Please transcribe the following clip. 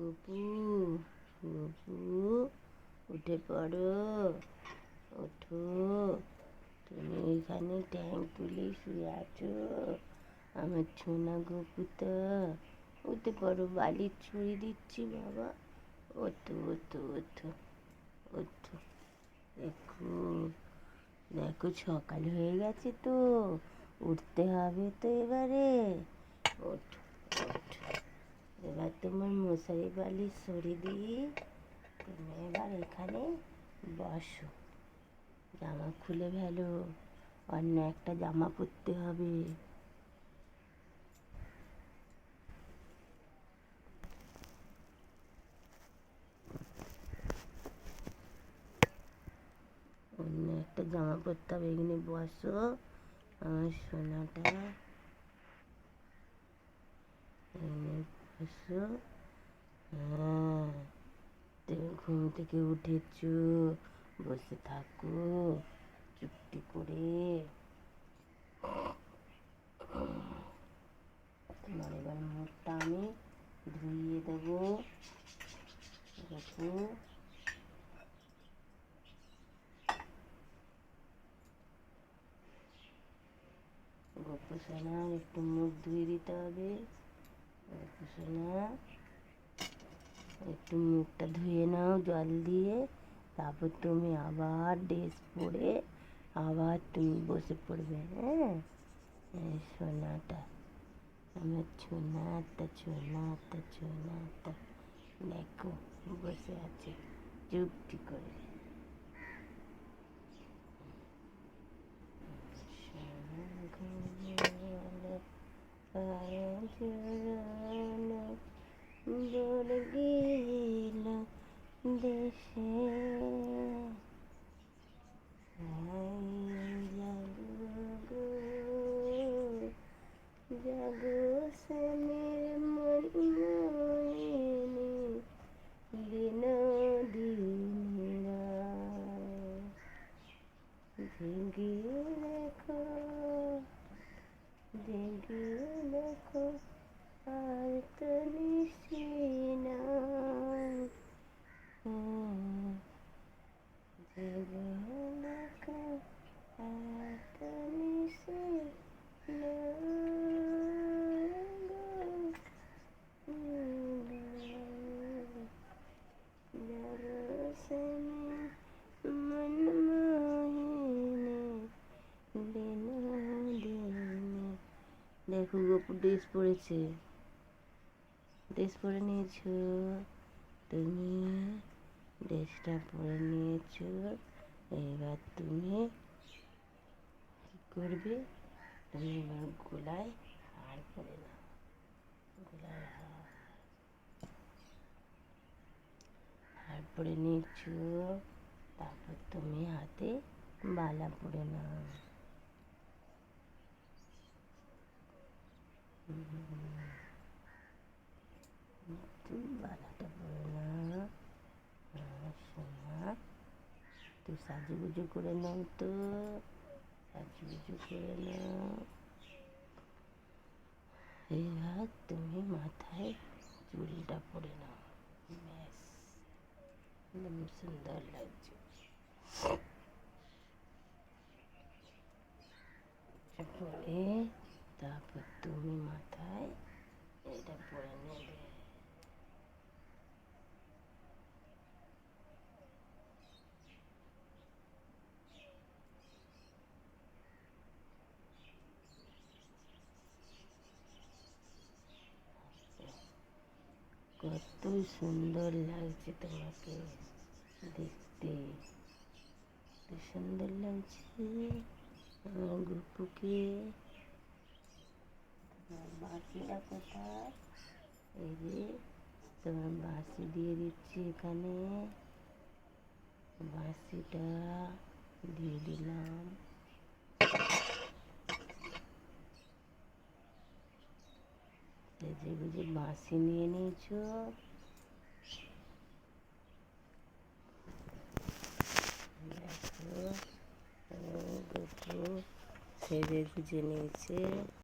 গপু গপু, উঠে পড়ো, ওঠো। তুমি এখানে ট্যাং তুলে শুয়ে আছো। আমার ছোনা গপু তো উঠে পড়ো, বালির ছুঁড়ি দিচ্ছি বাবা। ওঠো ওঠো ওঠো ওঠো। দেখো দেখো, সকাল হয়ে গেছে তো। উঠতে হবে তো এবারে। ওঠো ওঠো। এবার তোমার মশারি বালি সরিয়ে দিই তুমি এবার এখানে বসো। জামা খুলে ফেলো। অন্য একটা জামা পরতে হবে। অন্য একটা জামা পরতে হবে। এখানে বসো। আমার সোনাটা। বসো হ্যাঁ তুমি ঘুম থেকে উঠেছো, বসে থাকো, চুপটি করে। তোমার এবার মুখটা আমি ধুইয়ে দেবো। দেখো। গপ্প সোনার একটু মুখ ধুয়ে দিতে হবে। একটু মুখটা ধুয়ে নাও, জল দিয়ে। তারপর তুমি আবার ড্রেস পরে আবার তুমি বসে পড়বে হ্যাঁ? সোনাটা। আমার ছোনাটা ছোনাটা ছোনাটা। দেখো, বসে আছে। চুপটি করে। দেখো আর তো নিশিনা মন মোহিনী দেখো গপু ড্রেস পরেছে। ড্রেস পরে নিয়েছো, তুমি ড্রেসটা পরে নিয়েছো, এবার তুমি কী করবে? তুমি এবার গোলায় হার পরে নাও। গলায় হার পরে নিয়েছো, তারপর তুমি হাতে বালা পরে নাও তুমি বালাটা পরে নাও আমার সোনা তুই সাজুগুজু করে নাও তো। সাজুগুজু করে নাও। এবার তুমি মাথায় চুলটা পরে নাও। ব্যাস। সুন্দর লাগছে পরে তারপর তুমি মাথায় এটা পরে নেবে কত সুন্দর লাগছে তোমাকে দেখতে। সুন্দর লাগছে আমার গুপুকে তোমার বাঁশিটা কোথায়? এই যে তোমার বাঁশি দিয়ে দিচ্ছি এখানে। বাঁশিটা দিয়ে দিলাম। সেজে গুজে বাসি নিয়ে নিয়েছো। দেখো সেজে গুজে নিয়েছে।